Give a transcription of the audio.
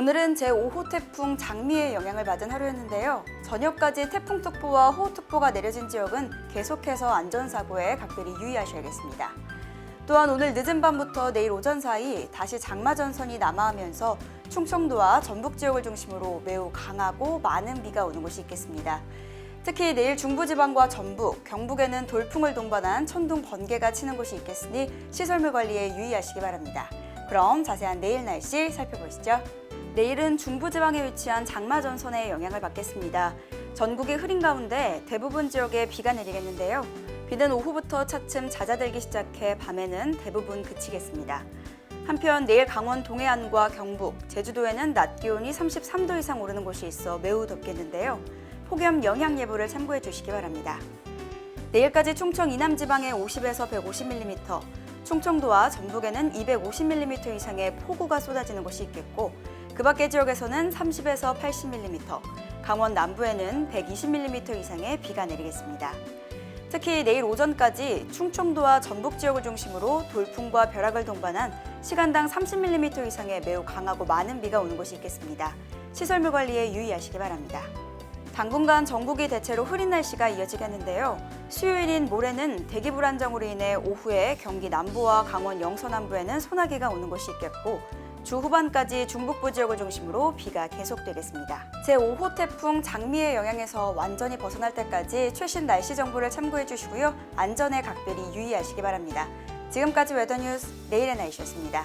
오늘은 제5호 태풍 장미의 영향을 받은 하루였는데요. 저녁까지 태풍특보와 호우특보가 내려진 지역은 계속해서 안전사고에 각별히 유의하셔야겠습니다. 또한 오늘 늦은 밤부터 내일 오전 사이 다시 장마전선이 남하하면서 충청도와 전북 지역을 중심으로 매우 강하고 많은 비가 오는 곳이 있겠습니다. 특히 내일 중부지방과 전북, 경북에는 돌풍을 동반한 천둥 번개가 치는 곳이 있겠으니 시설물 관리에 유의하시기 바랍니다. 그럼 자세한 내일 날씨 살펴보시죠. 내일은 중부지방에 위치한 장마전선의 영향을 받겠습니다. 전국이 흐린 가운데 대부분 지역에 비가 내리겠는데요. 비는 오후부터 차츰 잦아들기 시작해 밤에는 대부분 그치겠습니다. 한편 내일 강원 동해안과 경북, 제주도에는 낮 기온이 33도 이상 오르는 곳이 있어 매우 덥겠는데요. 폭염 영향 예보를 참고해 주시기 바랍니다. 내일까지 충청 이남 지방에 50에서 150mm, 충청도와 전북에는 250mm 이상의 폭우가 쏟아지는 곳이 있겠고 그 밖의 지역에서는 30에서 80mm, 강원 남부에는 120mm 이상의 비가 내리겠습니다. 특히 내일 오전까지 충청도와 전북 지역을 중심으로 돌풍과 벼락을 동반한 시간당 30mm 이상의 매우 강하고 많은 비가 오는 곳이 있겠습니다. 시설물 관리에 유의하시기 바랍니다. 당분간 전국이 대체로 흐린 날씨가 이어지겠는데요. 수요일인 모레는 대기 불안정으로 인해 오후에 경기 남부와 강원 영서 남부에는 소나기가 오는 곳이 있겠고 주 후반까지 중북부 지역을 중심으로 비가 계속되겠습니다. 제5호 태풍 장미의 영향에서 완전히 벗어날 때까지 최신 날씨 정보를 참고해 주시고요. 안전에 각별히 유의하시기 바랍니다. 지금까지 웨더뉴스 내일의 날씨였습니다.